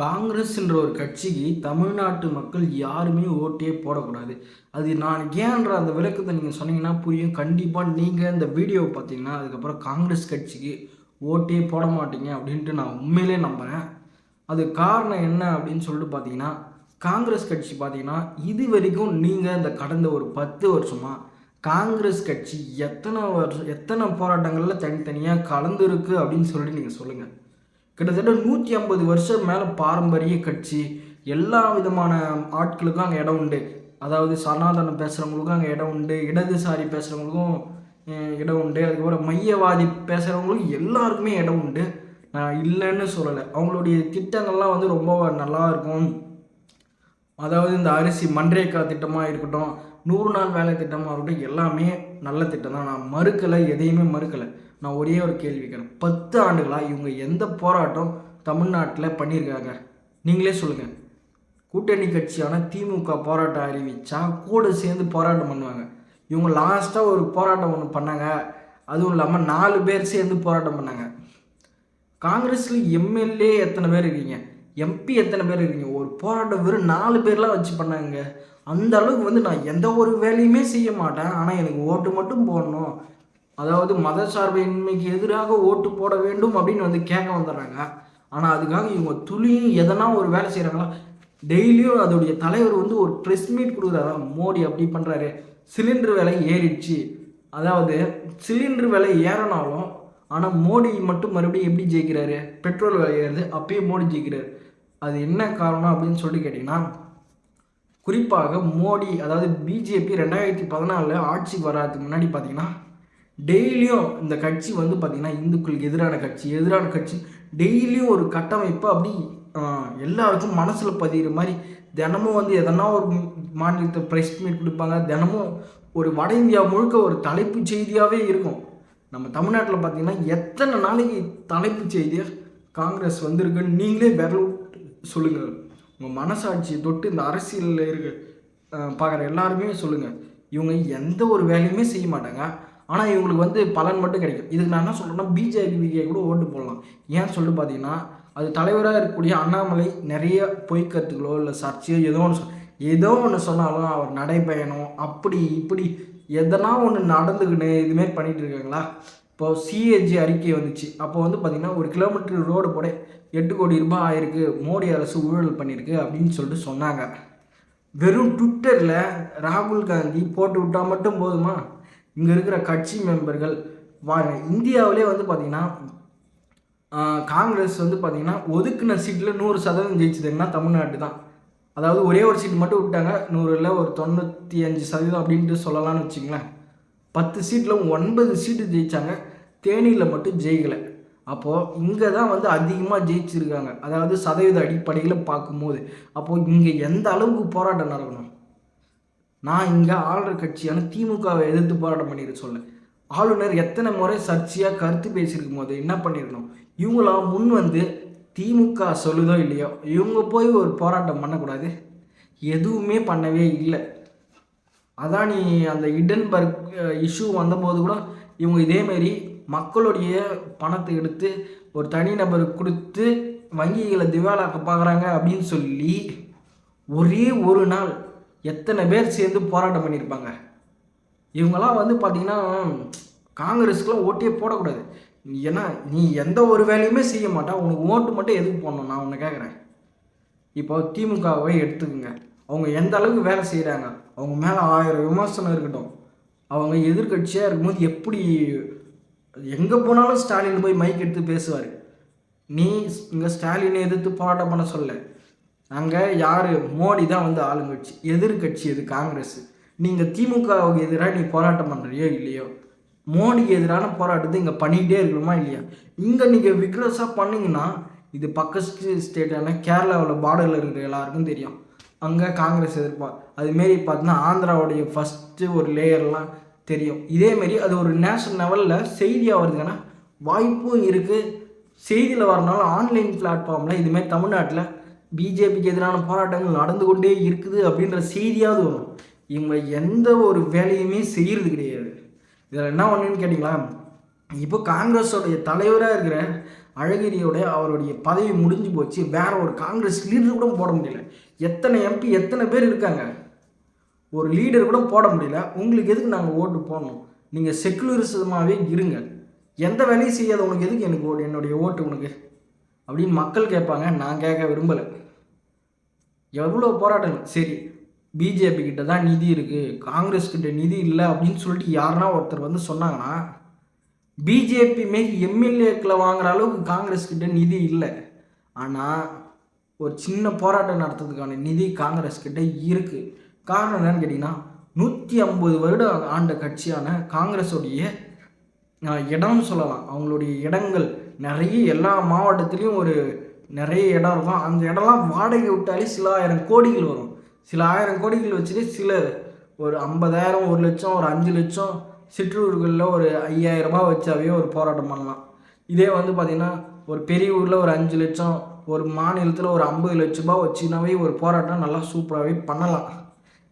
காங்கிரஸ்ன்ற ஒரு கட்சிக்கு தமிழ்நாட்டு மக்கள் யாருமே ஓட்டே போடக்கூடாது. அது நான் ஏன்ற அந்த விளக்கத்தை நீங்கள் சொன்னீங்கன்னா புரியும். கண்டிப்பாக நீங்கள் இந்த வீடியோவை பார்த்தீங்கன்னா அதுக்கப்புறம் காங்கிரஸ் கட்சிக்கு ஓட்டே போட மாட்டீங்க அப்படின்ட்டு நான் உண்மையிலே நம்புகிறேன் அது காரணம் என்ன அப்படின்னு சொல்லிட்டு பார்த்தீங்கன்னா காங்கிரஸ் கட்சி பார்த்தீங்கன்னா இது வரைக்கும் நீங்கள் இந்த கடந்த ஒரு பத்து வருஷமாக காங்கிரஸ் கட்சி எத்தனை வருஷம் எத்தனை போராட்டங்களில் தனித்தனியாக கலந்துருக்கு அப்படின்னு சொல்லிட்டு நீங்கள் சொல்லுங்கள் கிட்டத்தட்ட நூற்றி ஐம்பது வருஷம் மேலே பாரம்பரிய கட்சி எல்லா விதமான ஆட்களுக்கும் அங்கே இடம் உண்டு. அதாவது சனாதனம் பேசுகிறவங்களுக்கும் அங்கே இடம் உண்டு இடதுசாரி பேசுகிறவங்களுக்கும் இடம் உண்டு. அதுக்கப்புறம் மையவாதி பேசுகிறவங்களுக்கும் எல்லாருக்குமே இடம் உண்டு. நான் இல்லைன்னு சொல்லலை. அவங்களுடைய திட்டங்கள்லாம் வந்து ரொம்ப நல்லா இருக்கும். அதாவது இந்த அரிசி மன்றேக்கா திட்டமாக இருக்கட்டும் நூறு நாள் வேலை திட்டமாக இருக்கட்டும் எல்லாமே நல்ல திட்டம் தான். நான் மறுக்கலை எதையுமே மறுக்கலை. நான் ஒரே ஒரு கேள்வி கேட்குறேன் பத்து ஆண்டுகளாக இவங்க எந்த போராட்டம் தமிழ்நாட்டில் பண்ணியிருக்காங்க? நீங்களே சொல்லுங்கள் கூட்டணி கட்சியான திமுக போராட்டம் அறிவிச்சா கூட சேர்ந்து போராட்டம் பண்ணுவாங்க. இவங்க லாஸ்ட்டாக ஒரு போராட்டம் ஒன்று பண்ணாங்க. அதுவும் இல்லாமல் நாலு பேர் சேர்ந்து போராட்டம் பண்ணாங்க. காங்கிரஸில் எம்எல்ஏ எத்தனை பேர் இருக்கீங்க? எம்பி எத்தனை பேர் இருக்கீங்க? ஒரு போராட்டம் வெறும் நாலு பேர்லாம் வச்சு பண்ணாங்க அந்த அளவுக்கு வந்து நான் எந்த ஒரு வேலையுமே செய்ய மாட்டேன். ஆனால் எனக்கு ஓட்டு மட்டும் போடணும். அதாவது மத சார்பின்மைக்கு எதிராக ஓட்டு போட வேண்டும் அப்படின்னு வந்து கேட்க வந்துடுறாங்க. ஆனால் அதுக்காக இவங்க துளியும் எதனா ஒரு வேலை செய்கிறாங்களா டெய்லியும் அதோடைய தலைவர் வந்து ஒரு ப்ரெஸ் மீட் கொடுக்குறாரா? மோடி அப்படி பண்ணுறாரு சிலிண்டர் விலை ஏறிடுச்சு. அதாவது சிலிண்டர் விலை ஏறினாலும் ஆனால் மோடி மட்டும் மறுபடியும் எப்படி ஜெயிக்கிறாரு? பெட்ரோல் விலை ஏறுது அப்பயும் மோடி ஜெயிக்கிறாரு. அது என்ன காரணம் அப்படின்னு சொல்லிட்டு கேட்டிங்கன்னா குறிப்பாக மோடி அதாவது பிஜேபி ரெண்டாயிரத்தி பதினாலில் ஆட்சிக்கு வராதுக்கு முன்னாடி பார்த்தீங்கன்னா டெய்லியும் இந்த கட்சி வந்து பார்த்திங்கன்னா இந்துக்களுக்கு எதிரான கட்சி எதிரான கட்சி டெய்லியும் ஒரு கட்டமைப்பு அப்படி எல்லாருக்கும் மனசில் பதிகிற மாதிரி தினமும் வந்து எதனா ஒரு மாநிலத்தை ப்ரெஸ் மீட் கொடுப்பாங்க. தினமும் ஒரு வட இந்தியா முழுக்க ஒரு தலைப்பு செய்தியாகவே இருக்கும். நம்ம தமிழ்நாட்டில் பார்த்திங்கன்னா எத்தனை நாளைக்கு தலைப்பு செய்தியாக காங்கிரஸ் வந்திருக்குன்னு நீங்களே விரல் சொல்லுங்கள் உங்கள் மனசாட்சியை தொட்டு இந்த அரசியலில் இருக்க பார்க்குற எல்லாருமே சொல்லுங்கள் இவங்க எந்த ஒரு வேலையுமே செய்ய மாட்டாங்க. ஆனால் இவங்களுக்கு வந்து பலன் மட்டும் கிடைக்கும். இதுக்கு நான் என்ன சொல்கிறேன்னா பிஜேபிக்கு கூட ஓட்டு போடலாம். ஏன் சொல்லிட்டு பார்த்தீங்கன்னா அது தலைவராக இருக்கக்கூடிய அண்ணாமலை நிறைய பொய்க்கத்துக்களோ இல்லை சர்ச்சையோ ஏதோ ஒன்று ஏதோ ஒன்று சொன்னாலும் அவர் நடைபயணம் அப்படி இப்படி எதனா ஒன்று நடந்துக்கின்னு இதுமாரி பண்ணிகிட்டு இருக்காங்களா? இப்போ சிஏஜி அறிக்கை வந்துச்சு. அப்போ வந்து பார்த்திங்கன்னா ஒரு கிலோமீட்டர் ரோடு போட எட்டு கோடி ரூபாய் ஆயிருக்கு மோடி அரசு ஊழல் பண்ணியிருக்கு அப்படின்னு சொல்லிட்டு சொன்னாங்க. வெறும் ட்விட்டரில் ராகுல் காந்தி போட்டு விட்டால் மட்டும் போதுமா? இங்கே இருக்கிற கட்சி மெம்பர்கள் வா இந்தியாவிலே வந்து பார்த்திங்கன்னா காங்கிரஸ் வந்து பார்த்திங்கன்னா ஒதுக்குன சீட்டில் நூறு சதவீதம் ஜெயிச்சதுன்னா தமிழ்நாட்டு தான் அதாவது ஒரே ஒரு சீட் மட்டும் விட்டாங்க நூறில் ஒரு தொண்ணூற்றி அஞ்சு சதவீதம் அப்படின்ட்டு சொல்லலாம்னு வச்சுங்களேன் பத்து சீட்டில் ஒன்பது சீட்டு ஜெயித்தாங்க தேனியில் மட்டும் ஜெயிக்கலை. அப்போது இங்கே தான் வந்து அதிகமாக ஜெயிச்சிருக்காங்க. அதாவது சதவீத அடிப்படையில் பார்க்கும்போது. அப்போது இங்கே எந்த அளவுக்கு போராட்டம் நடக்கணும்? நான் இங்கே ஆளுநர் கட்சியான திமுகவை எதிர்த்து போராட்டம் பண்ணிட்டு சொல்ல ஆளுநர் எத்தனை முறை சர்ச்சையாக கருத்து பேசியிருக்கும் போது என்ன பண்ணியிருக்கணும் இவங்களாம் முன் வந்து திமுக சொல்லுதோ இல்லையோ இவங்க போய் ஒரு போராட்டம் பண்ணக்கூடாது? எதுவுமே பண்ணவே இல்லை. அதான் நீ அந்த இடன்பர்க் இஷ்யூ வந்தபோது கூட இவங்க இதேமாரி மக்களுடைய பணத்தை எடுத்து ஒரு தனிநபருக்கு கொடுத்து வங்கிகளை திவாலாக்க பார்க்குறாங்க அப்படின்னு சொல்லி ஒரே ஒரு நாள் எத்தனை பேர் சேர்ந்து போராட்டம் பண்ணியிருப்பாங்க? இவங்கெல்லாம் வந்து பார்த்திங்கன்னா காங்கிரஸுக்குலாம் ஓட்டே போடக்கூடாது. ஏன்னா நீ எந்த ஒரு வேலையுமே செய்ய மாட்டா. உனக்கு ஓட்டு மட்டும் எதுக்கு போடணும்? நான் ஒன்று கேட்குறேன் இப்போ திமுகவை எடுத்துக்கோங்க. அவங்க எந்த அளவுக்கு வேலை செய்கிறாங்க அவங்க மேலே ஆயிரம் விமர்சனம் இருக்கட்டும். அவங்க எதிர்க்கட்சியாக இருக்கும்போது எப்படி எங்கே போனாலும் ஸ்டாலின் போய் மைக் எடுத்து பேசுவார். நீ இங்கே ஸ்டாலினை எதிர்த்து போராட்டம் பண்ண சொல்ல. அங்கே யார்? மோடி தான் வந்து ஆளுங்கட்சி. எதிர்க்கட்சி இது காங்கிரஸ். நீங்கள் திமுகவுக்கு எதிராக நீ போராட்டம் பண்ணுறியோ இல்லையோ? மோடிக்கு எதிரான போராட்டத்தை இங்கே பண்ணிக்கிட்டே இருக்கணுமா இல்லையா? இங்கே நீங்கள் விக்ரஸாக பண்ணிங்கன்னா இது பக்கத்து ஸ்டேட்டான கேரளாவில் பார்டரில் இருக்கிற எல்லாருக்கும் தெரியும். அங்கே காங்கிரஸ் எதிர்ப்பா. அதுமாரி பார்த்தீங்கன்னா ஆந்திராவுடைய ஃபஸ்ட்டு ஒரு லேயர்லாம் தெரியும். இதேமாரி அது ஒரு நேஷனல் லெவலில் செய்தியாக வருதுன்னா வாய்ப்பும் இருக்குது செய்தியில் வரனால ஆன்லைன் பிளாட்ஃபார்மில் இதுமாரி தமிழ்நாட்டில் பிஜேபிக்கு எதிரான போராட்டங்கள் நடந்து கொண்டே இருக்குது அப்படின்ற செய்தியாவது வரும். இவங்க எந்த ஒரு வேலையுமே செய்கிறது கிடையாது. இதில் என்ன ஒன்றுன்னு கேட்டிங்களா? இப்போ காங்கிரஸோடைய தலைவராக இருக்கிற அழகிரியோட அவருடைய பதவி முடிஞ்சு போச்சு. வேற ஒரு காங்கிரஸ் லீடர் கூட போட முடியல. எத்தனை எம்பி எத்தனை பேர் இருக்காங்க? ஒரு லீடர் கூட போட முடியல. உங்களுக்கு எதுக்கு நாங்கள் ஓட்டு போடணும்? நீங்கள் செக்குலரிசமாகவே இருங்க. எந்த வேலையும் செய்யாத உனக்கு எதுக்கு எனக்கு என்னுடைய ஓட்டு உனக்கு? அப்படின்னு மக்கள் கேட்பாங்க நான் கேட்க விரும்பலை. எவ்வளோ போராட்டங்கள்? சரி பிஜேபி கிட்ட தான் நிதி இருக்குது காங்கிரஸ் கிட்ட நிதி இல்லை அப்படின்னு சொல்லிட்டு யாருன்னா ஒருத்தர் வந்து சொன்னாங்கன்னா பிஜேபி மாரி எம்எல்ஏக்களை வாங்குற அளவுக்கு காங்கிரஸ் கிட்ட நிதி இல்லை. ஆனால் ஒரு சின்ன போராட்டம் நடத்துறதுக்கான நிதி காங்கிரஸ் கிட்ட இருக்குது காரணம் என்னன்னு கேட்டிங்கன்னா நூற்றி ஐம்பது வருடம் ஆண்ட கட்சியான காங்கிரஸுடைய இடம்னு சொல்லலாம். அவங்களுடைய இடங்கள் நிறைய எல்லா மாவட்டத்துலேயும் ஒரு நிறைய இடம் இருக்கும். அந்த இடம்லாம் வாடகை விட்டாலே சில ஆயிரம் கோடிகள் வரும். சில ஆயிரம் கோடிகள் வச்சுட்டு சில ஒரு ஐம்பதாயிரம் ஒரு லட்சம் ஒரு அஞ்சு லட்சம் சிற்றூர்களில் ஒரு ஐயாயிரம் ரூபாய் வச்சாவே ஒரு போராட்டம் பண்ணலாம். இதே வந்து பார்த்திங்கன்னா ஒரு பெரிய ஊரில் ஒரு அஞ்சு லட்சம் ஒரு மாநிலத்தில் ஒரு ஐம்பது லட்ச ரூபாய் வச்சுனாவே ஒரு போராட்டம் நல்லா சூப்பராகவே பண்ணலாம்.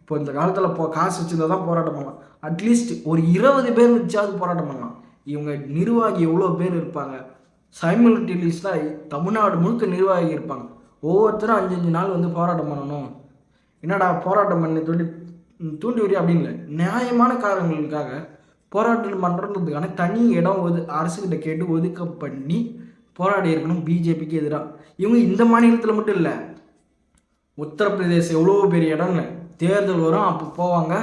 இப்போ இந்த காலத்தில் போ காசு வச்சுருந்தா தான் போராட்டம் பண்ணலாம். அட்லீஸ்ட் ஒரு இருபது பேர் வச்சாவது போராட்டம் பண்ணலாம். இவங்க நிர்வாகி எவ்வளோ பேர் இருப்பாங்க? சைமல்டேனியஸாக தமிழ்நாடு முழுக்க நிர்வாகி இருப்பாங்க. ஒவ்வொருத்தரும் அஞ்சு அஞ்சு நாள் வந்து போராட்டம் பண்ணணும். என்னடா போராட்டம் பண்ணி தூண்டி தூண்டி வரி அப்படின்னு இல்லை நியாயமான காரணங்களுக்காக போராட்டம் பண்ணுறதுக்கான தனி இடம் ஒது அரசுக்கிட்ட கேட்டு ஒதுக்க பண்ணி போராடி இருக்கணும் பிஜேபிக்கு எதிராக இவங்க இந்த மாநிலத்தில் மட்டும் இல்லை உத்தரப்பிரதேசம் எவ்வளோ பெரிய இடம்னு தேர்தல் வரும் அப்போ போவாங்க.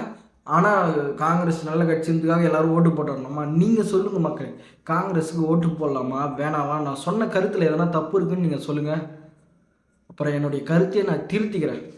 ஆனால் காங்கிரஸ் நல்ல கட்சின்றதுக்காக எல்லாரும் ஓட்டு போட்டுடணுமா நீங்கள் சொல்லுங்கள் மக்கள். காங்கிரஸுக்கு ஓட்டு போடலாமா? வேணாமா? நான் சொன்ன கருத்தில் எதனா தப்பு இருக்குன்னு நீங்கள் சொல்லுங்கள் அப்புறம் என்னுடைய கருத்தையை நான் திருத்திக்கிறேன்.